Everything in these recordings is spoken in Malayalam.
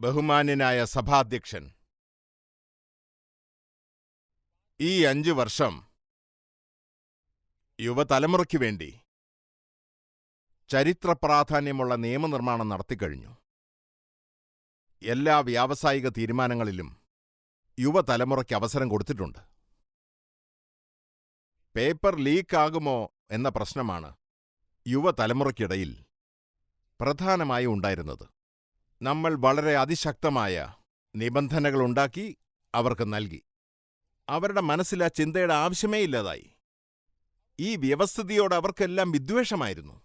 ബഹുമാന്യനായ സഭാധ്യക്ഷൻ. ഈ അഞ്ചു വർഷം യുവതലമുറയ്ക്കു വേണ്ടി ചരിത്ര പ്രാധാന്യമുള്ള നിയമനിർമ്മാണം നടത്തിക്കഴിഞ്ഞു. എല്ലാ വ്യാവസായിക തീരുമാനങ്ങളിലും യുവതലമുറയ്ക്ക് അവസരം കൊടുത്തിട്ടുണ്ട്. പേപ്പർ ലീക്കാകുമോ എന്ന പ്രശ്നമാണ് യുവതലമുറയ്ക്കിടയിൽ പ്രധാനമായും ഉണ്ടായിരുന്നത്. നമ്മൾ വളരെ അതിശക്തമായ നിബന്ധനകളുണ്ടാക്കി അവർക്ക് നൽകി. അവരുടെ മനസ്സിൽ ആ ചിന്തയുടെ ആവശ്യമേ ഇല്ലാതായി. ഈ വ്യവസ്ഥിതിയോട് അവർക്കെല്ലാം വിദ്വേഷമായിരുന്നു.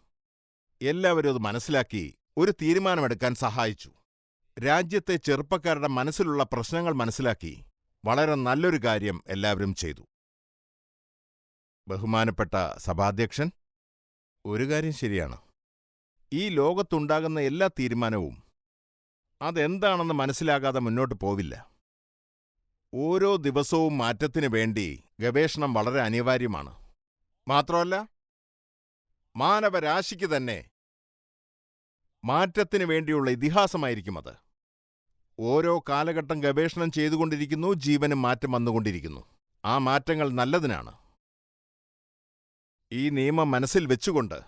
എല്ലാവരും അത് മനസ്സിലാക്കി ഒരു തീരുമാനമെടുക്കാൻ സഹായിച്ചു. രാജ്യത്തെ ചെറുപ്പക്കാരുടെ മനസ്സിലുള്ള പ്രശ്നങ്ങൾ മനസ്സിലാക്കി വളരെ നല്ലൊരു കാര്യം എല്ലാവരും ചെയ്തു. ബഹുമാനപ്പെട്ട സഭാധ്യക്ഷൻ ഒരു കാര്യം ശരിയാണ്. ഈ ലോകത്തുണ്ടാകുന്ന എല്ലാ തീരുമാനവും അതെന്താണെന്ന് മനസ്സിലാകാതെ മുന്നോട്ട് പോവില്ല. ഓരോ ദിവസവും മാറ്റത്തിന് വേണ്ടി ഗവേഷണം വളരെ അനിവാര്യമാണ്. മാത്രമല്ല മാനവരാശിക്ക് തന്നെ മാറ്റത്തിന് വേണ്ടിയുള്ള ഇതിഹാസമായിരിക്കും അത്. ഓരോ കാലഘട്ടം ഗവേഷണം ചെയ്തുകൊണ്ടിരിക്കുന്നു ജീവനും മാറ്റം വന്നുകൊണ്ടിരിക്കുന്നു. ആ മാറ്റങ്ങൾ നല്ലതിനാണ്. ഈ നിയമം മനസ്സിൽ വെച്ചുകൊണ്ട്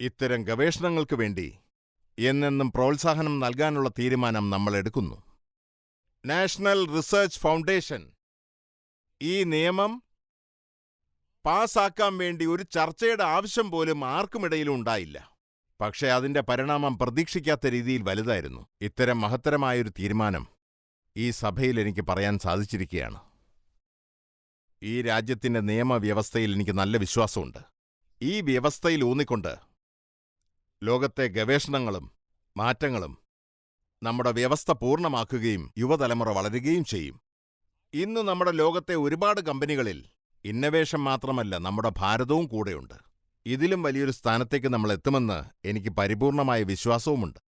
ഇത്തരം ഗവേഷണങ്ങൾക്ക് വേണ്ടി എന്നെന്നും പ്രോത്സാഹനം നൽകാനുള്ള തീരുമാനം നമ്മൾ എടുക്കുന്നു. National research foundation. ഈ നിയമം പാസാക്കാൻ വേണ്ടി ഒരു ചർച്ചയുടെ ആവശ്യം പോലും ആർക്കുമിടയിലും ഉണ്ടായില്ല. പക്ഷേ അതിന്റെ പരിണാമം പ്രതീക്ഷിക്കാത്ത രീതിയിൽ വലുതായിരുന്നു. ഇത്തരം മഹത്തരമായൊരു തീരുമാനം ഈ സഭയിൽ എനിക്ക് പറയാൻ സാധിച്ചിരിക്കുകയാണ്. ഈ രാജ്യത്തിന്റെ നിയമവ്യവസ്ഥയിൽ എനിക്ക് നല്ല വിശ്വാസമുണ്ട്. ഈ വ്യവസ്ഥയിൽ ഊന്നിക്കൊണ്ട് ലോകത്തെ ഗവേഷണങ്ങളും മാറ്റങ്ങളും നമ്മുടെ വ്യവസ്ഥ പൂർണമാക്കുകയും യുവതലമുറ വളരുകയും ചെയ്യും. ഇന്ന് നമ്മുടെ ലോകത്തെ ഒരുപാട് കമ്പനികളിൽ ഇന്നവേഷൻ മാത്രമല്ല നമ്മുടെ ഭാരതവും കൂടെയുണ്ട്. ഇതിലും വലിയൊരു സ്ഥാനത്തേക്ക് നമ്മൾ എത്തുമെന്ന് എനിക്ക് പരിപൂർണമായ വിശ്വാസവുമുണ്ട്.